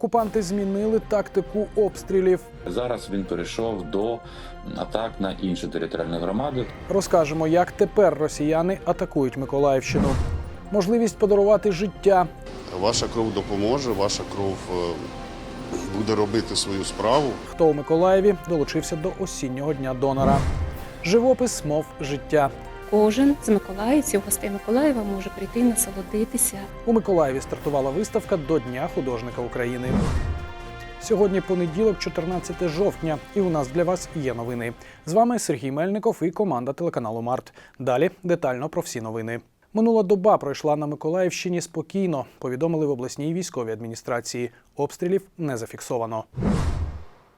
Окупанти змінили тактику обстрілів. Зараз він перейшов до атак на інші територіальні громади. Розкажемо, як тепер росіяни атакують Миколаївщину. Можливість подарувати життя, Ваша кров допоможе, ваша кров е, буде робити свою справу. хто у Миколаєві долучився до осіннього дня донора. Живопис мов життя. Кожен з миколаївців, гостей Миколаєва може прийти насолодитися У Миколаєві стартувала виставка до Дня художника України. Сьогодні понеділок, 14 жовтня, і у нас для вас є новини. З вами Сергій Мельников і команда телеканалу Март. Далі детально про всі новини. Минула доба пройшла на Миколаївщині спокійно. Повідомили в обласній військовій адміністрації. Обстрілів не зафіксовано.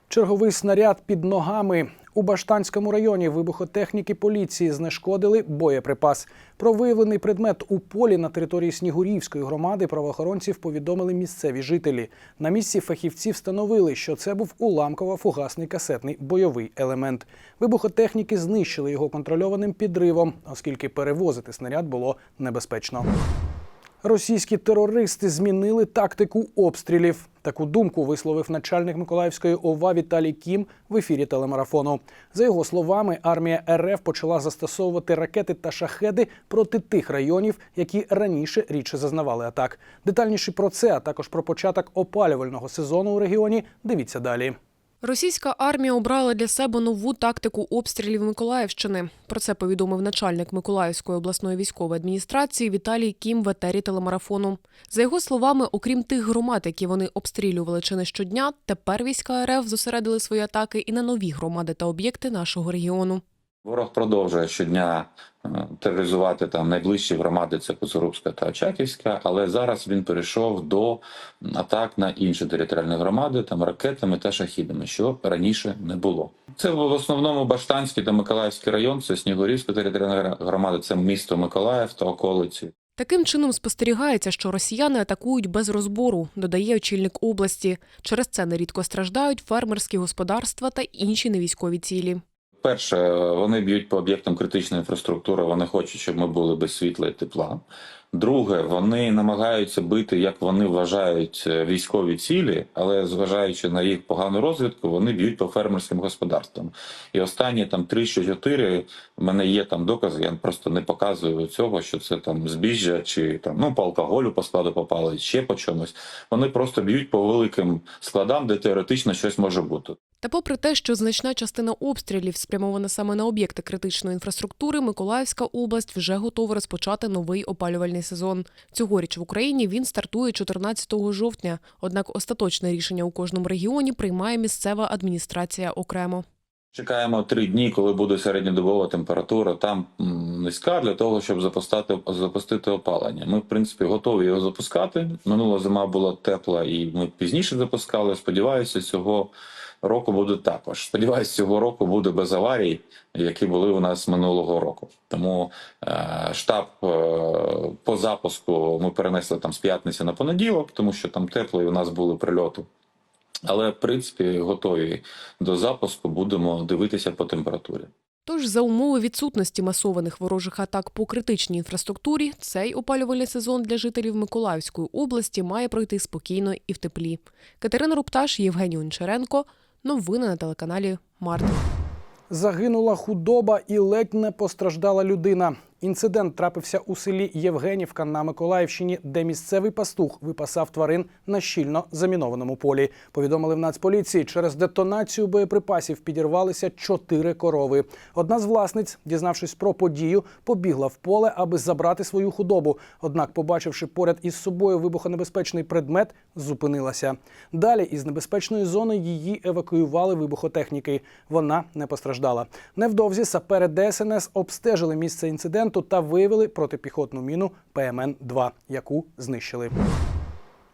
Черговий снаряд під ногами. У Баштанському районі вибухотехніки поліції знешкодили боєприпас. Про виявлений предмет у полі на території Снігурівської громади правоохоронців повідомили місцеві жителі. На місці фахівці встановили, що це був уламково-фугасний касетний бойовий елемент. Вибухотехніки знищили його контрольованим підривом, оскільки перевозити снаряд було небезпечно. Російські терористи змінили тактику обстрілів. Таку думку висловив начальник Миколаївської ОВА Віталій Кім в ефірі телемарафону. За його словами, армія РФ почала застосовувати ракети та шахеди проти тих районів, які раніше рідше зазнавали атак. Детальніше про це, а також про початок опалювального сезону у регіоні. Дивіться далі. Російська армія обрала для себе нову тактику обстрілів Миколаївщини. Про це повідомив начальник Миколаївської обласної військової адміністрації Віталій Кім в етері телемарафону. За його словами, окрім тих громад, які вони обстрілювали чи не щодня, тепер війська РФ зосередили свої атаки і на нові громади та об'єкти нашого регіону. Ворог продовжує щодня е, тероризувати там найближчі громади, це Коцурубська та Очаківська, але зараз він перейшов до атак на інші територіальні громади там ракетами та шахідами, що раніше не було. Це в основному Баштанський та Миколаївський район, це Снігурівська територіальна громада, це місто Миколаїв та околиці. Таким чином спостерігається, що росіяни атакують без розбору, додає очільник області. Через це нерідко страждають фермерські господарства та інші невійськові цілі. Перше, вони б'ють по об'єктам критичної інфраструктури. Вони хочуть, щоб ми були без світла і тепла. Друге, вони намагаються бити, як вони вважають, е, військові цілі, але зважаючи на їх погану розвідку, вони б'ють по фермерським господарствам. І останні там 3 чи 4, в мене є там докази. Я просто не показую цього, що це там збіжжя чи там ну по алкоголю по складу попали, ще по чомусь. Вони просто б'ють по великим складам, де теоретично щось може бути. Та попри те, що значна частина обстрілів спрямована саме на об'єкти критичної інфраструктури, Миколаївська область вже готова розпочати новий опалювальний сезон. Цьогоріч в Україні він стартує 14 жовтня. Однак остаточне рішення у кожному регіоні приймає місцева адміністрація окремо. Чекаємо три дні, коли буде середньодобова температура там низька для того, щоб запустити, запустити опалення. Ми, в принципі, готові його запускати. Минула зима була тепла, і ми пізніше запускали. Сподіваюся, цього року буде також. Сподіваюся, цього року буде без аварій, які були у нас минулого року. Тому е, штаб е, по запуску ми перенесли там з п'ятниці на понеділок, тому що там тепло і у нас були прильоти. Але в принципі готові до запуску. Будемо дивитися по температурі. Тож, за умови відсутності масованих ворожих атак по критичній інфраструктурі, цей опалювальний сезон для жителів Миколаївської області має пройти спокійно і в теплі. Катерина Рупташ, Євгеній Ончаренко. Новини на телеканалі Март. Загинула худоба і ледь не постраждала людина. Інцидент трапився у селі Євгенівка на Миколаївщині, де місцевий пастух випасав тварин на щільно замінованому полі. Повідомили в Нацполіції, через детонацію боєприпасів підірвалися чотири корови. Одна з власниць, дізнавшись про подію, побігла в поле, аби забрати свою худобу. Однак, побачивши поряд із собою вибухонебезпечний предмет, зупинилася. Далі із небезпечної зони її евакуювали вибухотехніки. Вона не постраждала. Невдовзі сапери ДСНС обстежили місце інциденту та виявили протипіхотну міну ПМН-2, яку знищили.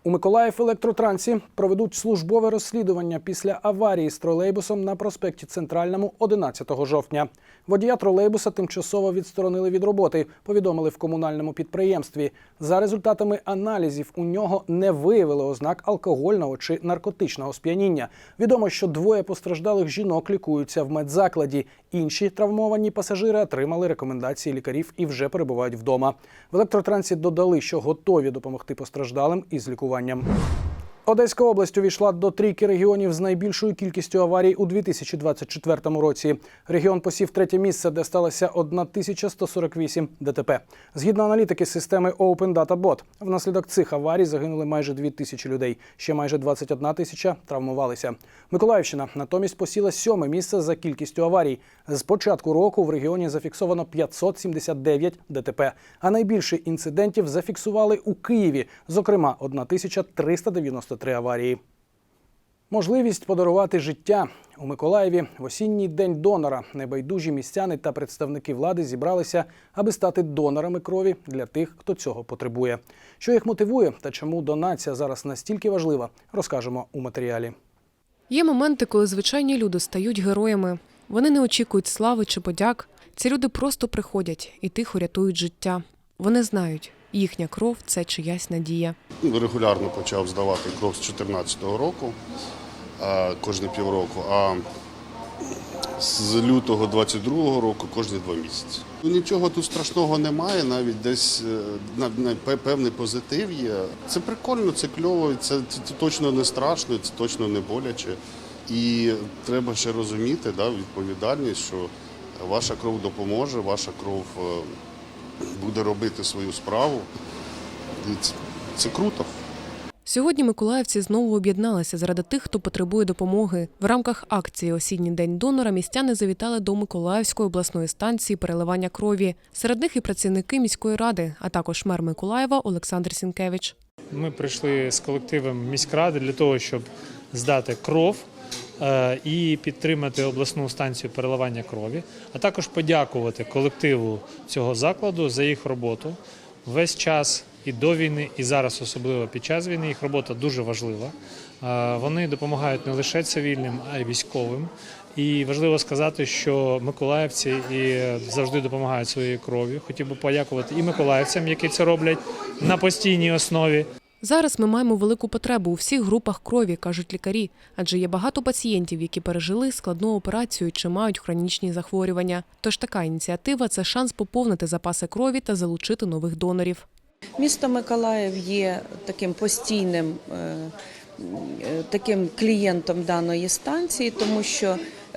У Миколаїв електротрансі проведуть службове розслідування після аварії з тролейбусом на проспекті Центральному 11 жовтня. Водія тролейбуса тимчасово відсторонили від роботи, повідомили в комунальному підприємстві. За результатами аналізів у нього не виявили ознак алкогольного чи наркотичного сп'яніння. Відомо, що двоє постраждалих жінок лікуються в медзакладі. Інші травмовані пасажири отримали рекомендації лікарів і вже перебувають вдома. В електротрансі додали, що готові допомогти постраждалим із лікуванням спілкуванням. Одеська область увійшла до трійки регіонів з найбільшою кількістю аварій у 2024 році. Регіон посів третє місце, де сталося 1148 ДТП. Згідно аналітики системи Open Data Bot, внаслідок цих аварій загинули майже 2 тисячі людей. Ще майже 21 тисяча травмувалися. Миколаївщина натомість посіла сьоме місце за кількістю аварій. З початку року в регіоні зафіксовано 579 ДТП, а найбільше інцидентів зафіксували у Києві, зокрема 1393 аварії. Можливість подарувати життя у Миколаєві в осінній день донора. Небайдужі містяни та представники влади зібралися, аби стати донорами крові для тих, хто цього потребує. Що їх мотивує та чому донація зараз настільки важлива, розкажемо у матеріалі. Є моменти, коли звичайні люди стають героями. Вони не очікують слави чи подяк. Ці люди просто приходять і тихо рятують життя. Вони знають, їхня кров це чиясь надія. Регулярно почав здавати кров з 2014 року, кожні півроку, а з лютого 22 року кожні два місяці. Ну, Нічого тут страшного немає, навіть десь е, певний позитив є. Це прикольно, це кльово, це, це, це точно не страшно, це точно не боляче. І треба ще розуміти да, відповідальність, що ваша кров допоможе, ваша кров е, буде робити свою справу. І це, це круто. Сьогодні миколаївці знову об'єдналися заради тих, хто потребує допомоги. В рамках акції Осінній день донора містяни завітали до Миколаївської обласної станції переливання крові. Серед них і працівники міської ради, а також мер Миколаєва Олександр Сінкевич. Ми прийшли з колективом міськради для того, щоб здати кров і підтримати обласну станцію переливання крові, а також подякувати колективу цього закладу за їх роботу. Весь час і до війни, і зараз, особливо під час війни, їх робота дуже важлива. Е, Вони допомагають не лише цивільним, а й військовим. І важливо сказати, що миколаївці і завжди допомагають своєю кров'ю. Хотів би подякувати і миколаївцям, які це роблять на постійній основі. Зараз ми маємо велику потребу у всіх групах крові, кажуть лікарі, адже є багато пацієнтів, які пережили складну операцію чи мають хронічні захворювання. Тож така ініціатива це шанс поповнити запаси крові та залучити нових донорів. Місто Миколаїв є таким постійним е, е, таким клієнтом даної станції, тому що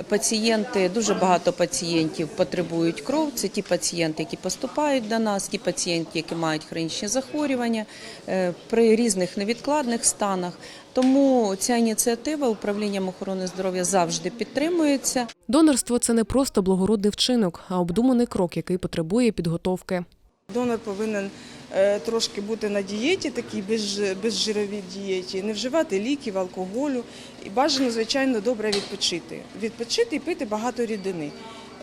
пацієнти, дуже багато пацієнтів потребують кров. Це ті пацієнти, які поступають до нас, ті пацієнти, які мають хронічні захворювання е, при різних невідкладних станах. Тому ця ініціатива управлінням охорони здоров'я завжди підтримується. Донорство це не просто благородний вчинок, а обдуманий крок, який потребує підготовки. Донор повинен трошки бути на дієті, такій безж- безжировій дієті, не вживати ліків, алкоголю. І бажано, звичайно, добре відпочити. Відпочити і пити багато рідини.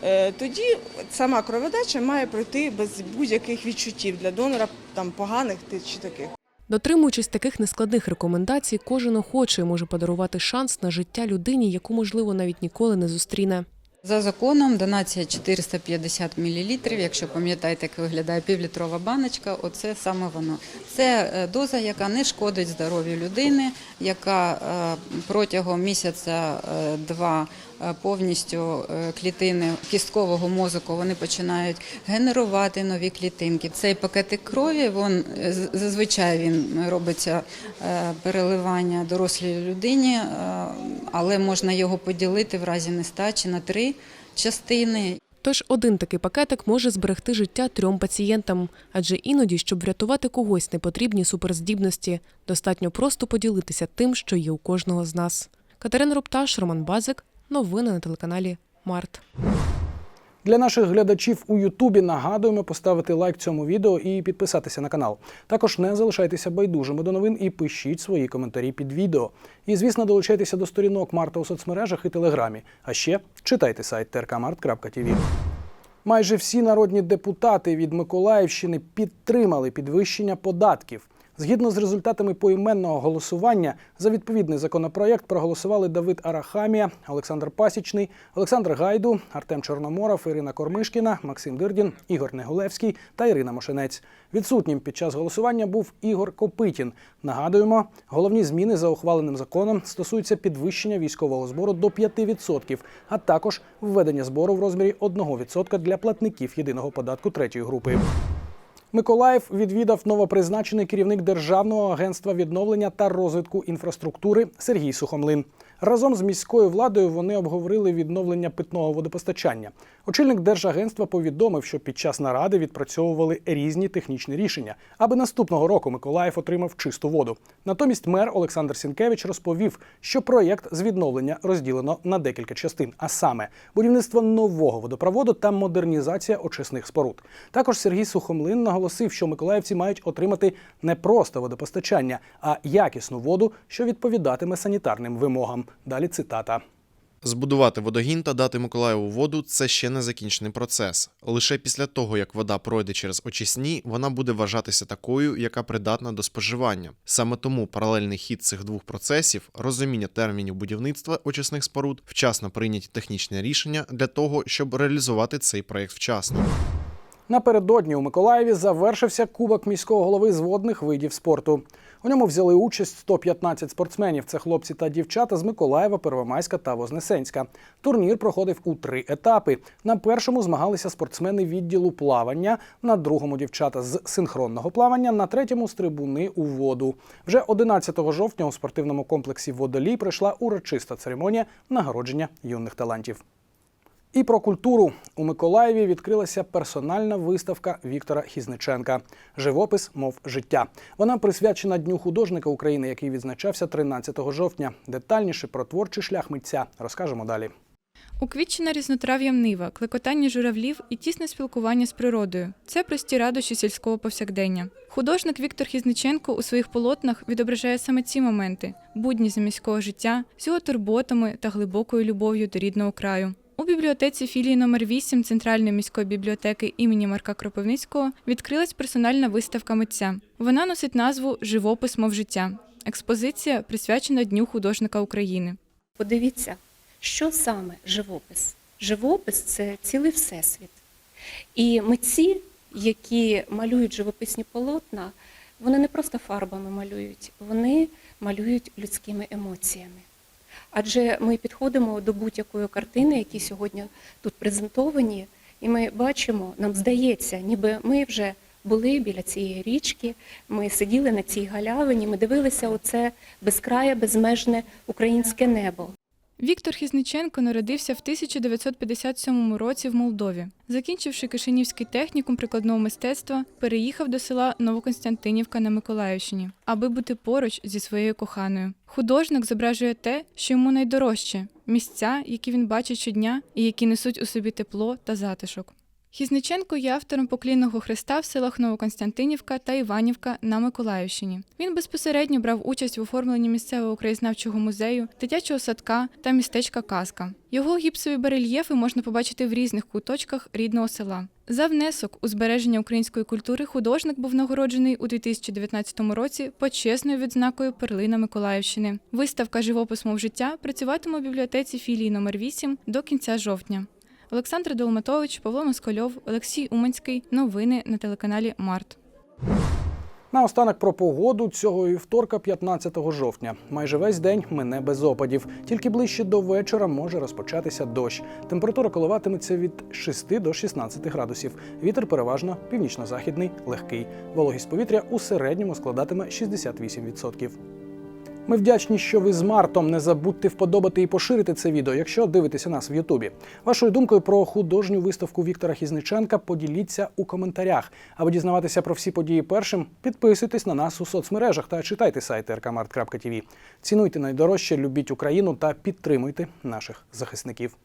Е, Тоді сама кроводача має пройти без будь-яких відчуттів для донора, там поганих чи таких. Дотримуючись таких нескладних рекомендацій, кожен охочий може подарувати шанс на життя людині, яку можливо навіть ніколи не зустріне. За законом донація 450 мл, якщо пам'ятаєте, як виглядає півлітрова баночка, оце саме воно. Це е, доза, яка не шкодить здоров'ю людини, яка е, протягом місяця-два повністю е, клітини кісткового мозку вони починають генерувати нові клітинки. Цей пакетик крові, він, е, зазвичай він робиться е, переливання дорослій людині, е, але можна його поділити в разі нестачі на три частини. Тож один такий пакетик може зберегти життя трьом пацієнтам, адже іноді, щоб врятувати когось, не потрібні суперздібності. Достатньо просто поділитися тим, що є у кожного з нас. Катерина Рупташ, Роман Базик. Новини на телеканалі Март. Для наших глядачів у Ютубі нагадуємо поставити лайк цьому відео і підписатися на канал. Також не залишайтеся байдужими до новин і пишіть свої коментарі під відео. І, звісно, долучайтеся до сторінок Марта у соцмережах і телеграмі. А ще читайте сайт trkmart.tv. Майже всі народні депутати від Миколаївщини підтримали підвищення податків. Згідно з результатами поіменного голосування за відповідний законопроєкт проголосували Давид Арахамія, Олександр Пасічний, Олександр Гайду, Артем Чорноморов, Ірина Кормишкіна, Максим Дирдін, Ігор Негулевський та Ірина Мошенець. Відсутнім під час голосування був Ігор Копитін. Нагадуємо, головні зміни за ухваленим законом стосуються підвищення військового збору до 5%, а також введення збору в розмірі 1% для платників єдиного податку третьої групи. Миколаїв відвідав новопризначений керівник Державного агентства відновлення та розвитку інфраструктури Сергій Сухомлин. Разом з міською владою вони обговорили відновлення питного водопостачання. Очільник Держагентства повідомив, що під час наради відпрацьовували різні технічні рішення, аби наступного року Миколаїв отримав чисту воду. Натомість мер Олександр Сінкевич розповів, що проєкт з відновлення розділено на декілька частин, а саме будівництво нового водопроводу та модернізація очисних споруд. Також Сергій Сухомлин наголосив, що миколаївці мають отримати не просто водопостачання, а якісну воду, що відповідатиме санітарним вимогам. Далі цитата. Збудувати водогін та дати Миколаєву воду це ще не закінчений процес. Лише після того, як вода пройде через очисні, вона буде вважатися такою, яка придатна до споживання. Саме тому паралельний хід цих двох процесів, розуміння термінів будівництва очисних споруд, вчасно прийняті технічні рішення для того, щоб реалізувати цей проект вчасно. Напередодні у Миколаєві завершився Кубок міського голови з водних видів спорту. У ньому взяли участь 115 спортсменів. Це хлопці та дівчата з Миколаєва, Первомайська та Вознесенська. Турнір проходив у три етапи. На першому змагалися спортсмени відділу плавання, на другому дівчата з синхронного плавання, на третьому стрибуни у воду. Вже 11 жовтня у спортивному комплексі Водолій пройшла урочиста церемонія нагородження юних талантів. І про культуру у Миколаєві відкрилася персональна виставка Віктора Хізниченка Живопис, мов життя. Вона присвячена Дню художника України, який відзначався 13 жовтня. Детальніше про творчий шлях митця розкажемо далі. Уквітчена різнотрав'ям нива, клекотання журавлів і тісне спілкування з природою це прості радощі сільського повсякдення. Художник Віктор Хізниченко у своїх полотнах відображає саме ці моменти будні заміського життя з його турботами та глибокою любов'ю до рідного краю. У бібліотеці філії номер 8 Центральної міської бібліотеки імені Марка Кропивницького відкрилась персональна виставка митця. Вона носить назву Живопис мов життя. Експозиція присвячена Дню художника України. Подивіться, що саме живопис? Живопис це цілий всесвіт. І митці, які малюють живописні полотна, вони не просто фарбами малюють, вони малюють людськими емоціями. Адже ми підходимо до будь-якої картини, які сьогодні тут презентовані, і ми бачимо, нам здається, ніби ми вже були біля цієї річки, ми сиділи на цій галявині, ми дивилися оце безкрає, безмежне українське небо. Віктор Хізниченко народився в 1957 році в Молдові. Закінчивши Кишинівський технікум прикладного мистецтва, переїхав до села Новоконстантинівка на Миколаївщині, аби бути поруч зі своєю коханою. Художник зображує те, що йому найдорожче місця, які він бачить щодня і які несуть у собі тепло та затишок. Хізниченко є автором поклінного хреста в селах Новоконстантинівка та Іванівка на Миколаївщині. Він безпосередньо брав участь в оформленні місцевого краєзнавчого музею, дитячого садка та містечка Казка. Його гіпсові барельєфи можна побачити в різних куточках рідного села. За внесок у збереження української культури художник був нагороджений у 2019 році почесною відзнакою Перлина Миколаївщини. Виставка Живопис мов життя працюватиме у бібліотеці філії номер 8 до кінця жовтня. Олександр Долматович, Павло Москальов, Олексій Уманський. Новини на телеканалі Март. Наостанок про погоду цього вівторка, 15 жовтня. Майже весь день мине без опадів. Тільки ближче до вечора може розпочатися дощ. Температура коливатиметься від 6 до 16 градусів. Вітер переважно північно-західний, легкий. Вологість повітря у середньому складатиме 68%. Ми вдячні, що ви з Мартом. Не забудьте вподобати і поширити це відео, якщо дивитеся нас в Ютубі. Вашою думкою про художню виставку Віктора Хізниченка поділіться у коментарях. Аби дізнаватися про всі події першим, підписуйтесь на нас у соцмережах та читайте сайт rkmart.tv. Цінуйте найдорожче, любіть Україну та підтримуйте наших захисників.